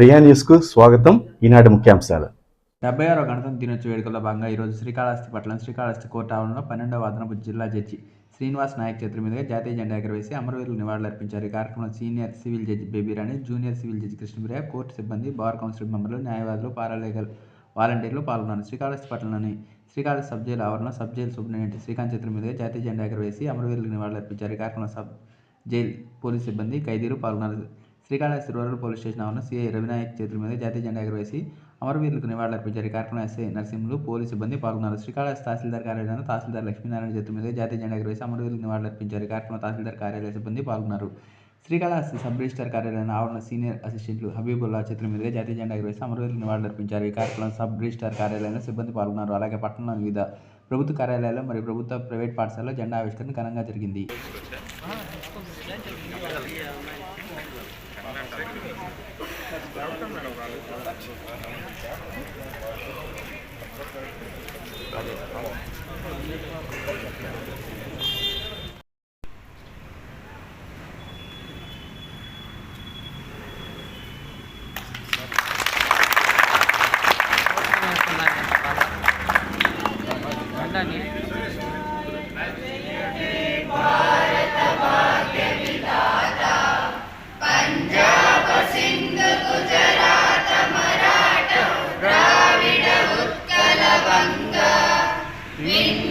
ప్రియా న్యూస్కు స్వాగతం. ఈనాటి ముఖ్యాంశాలు. డెబ్బై ఆరో గణతంత్ర దినోత్సవ వేడుకల్లో భాగంగా ఈరోజు శ్రీకాళహస్తి పట్టణం శ్రీకాళహస్తి కోర్టు ఆవరణలో పన్నెండవ అదనపు జిల్లా జడ్జి శ్రీనివాస్ నాయక్ చేతుల మీదుగా జాతీయ జెండా ఎగరవేసి అమరవీరులకు నివాళులర్పించారు. ఈ కార్యక్రమంలో senior civil judge Babyrani junior civil judge Krishnapriya court సిబ్బంది బార్ కౌన్సిల్ మెంబర్లు న్యాయవాదులు పారాలీగల్ వాలంటీర్లు పాల్గొన్నారు. శ్రీకాళహస్తి పట్టణంలోని శ్రీకాళహస్తి సబ్ జైలు ఆవరణలో సబ్ జైలు సూపరింటెండెంట్ శ్రీకాంత్ చేతుల మీదుగా జాతీయ జెండా ఎగరవేసి అమరవీరులకు నివాళులర్పించారు. ఈ కార్యక్రమంలో సబ్ జైల్ పోలీస్ సిబ్బంది ఖైదీలు పాల్గొన్నారు. శ్రీకాళహస్తి రూరల్ పోలీస్ స్టేషన్ ఆవరణ సీఐ రవినాయక్ చేతుల మీద జాతీయ జెండా ఎగరవేసి అమరవీరులకు నివాళులర్పించారు ఈ కార్యక్రమంలో ఎస్ఐ నరసింహులు పోలీసు సిబ్బంది పాల్గొన్నారు. శ్రీకాళహస్తి తహసీల్దార్ కార్యాలయంలో తహసీల్దార్ లక్ష్మీనారాయణ చేతుల మీద జాతీయ జెండా ఎగరవేసి అమరవీరులకు నివాళులర్పించారు ఈ కార్యక్రమంలో తహసీల్దార్ కార్యాలయ సిబ్బంది పాల్గొన్నారు. శ్రీకాళహస్తి సబ్ రిజిస్టర్ కార్యాలయం ఆవరణ సీనియర్ అసిస్టెంట్లు హబీబుల్లా చేతుల మీదుగా జాతీయ జెండా ఎగరవేసి అమరవీరులకు నివాళులర్పించారు ఈ కార్యక్రమంలో సబ్ రిజిస్టర్ కార్యాలయంలో సిబ్బంది పాల్గొన్నారు. అలాగే పట్టణంలోని వివిధ ప్రభుత్వ కార్యాలయాల్లో మరియు ప్రభుత్వ ప్రైవేట్ పాఠశాలలో జెండా ఆవిష్కరణ ఘనంగా జరిగింది. 간단히 Faith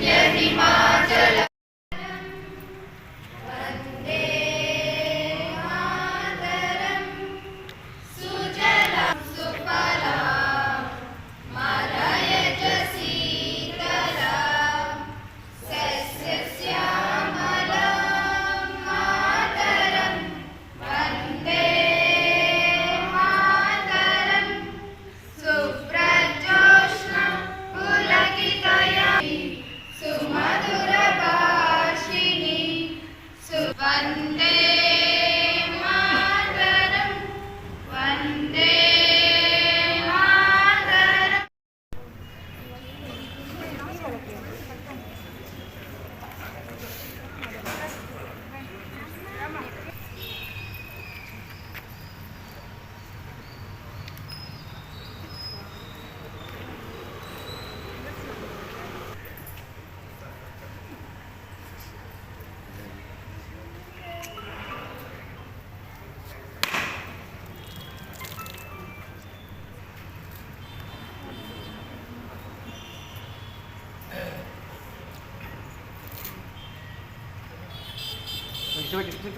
Давай, кис, кис, кис.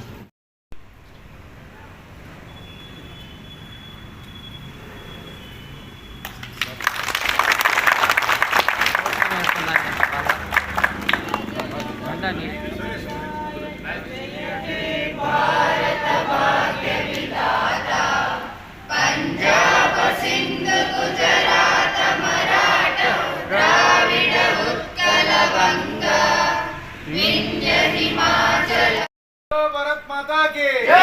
Даниль. माता के